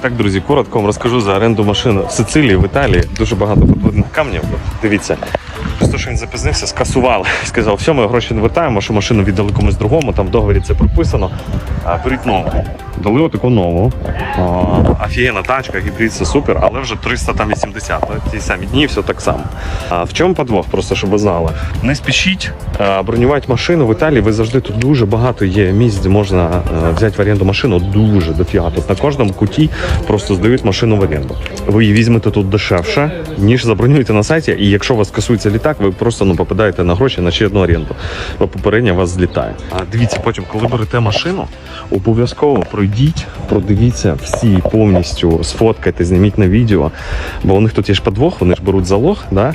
Так, друзі, коротко вам розкажу за оренду машин в Сицилії, в Італії. Дуже багато подводних камнів. Дивіться. Просто що він запізнився, скасували. Сказав, все, ми гроші не вертаємо, вашу машину віддали комусь другому, там в договорі це прописано. Беріть нову. Дали отаку нову. Офігенна тачка, гібрид це супер, але вже 380. Ті самі дні, все так само. А в чому подвох? Просто щоб ви знали. Не спішіть бронювати машину в Італії. Ви завжди тут дуже багато є місць, де можна а, взяти в оренду машину. Дуже дофіга. Тут на кожному куті просто здають машину в оренду. Ви її візьмете тут дешевше, ніж забронюєте на сайті. І якщо у вас скасується літак, ви просто ну попадаєте на гроші на ще одну оренду. Бо попередня вас злітає. А дивіться, потім, коли берете машину, обов'язково пройдіть, продивіться всі повністю, сфоткайте, зніміть на відео. Бо у них тут є ж подвох, вони ж беруть залог. Да?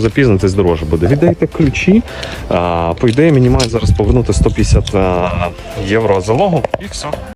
запізнитесь, дороже буде. Віддайте ключі. По ідеї, мені мають зараз повернути 150 а, євро залогу і все.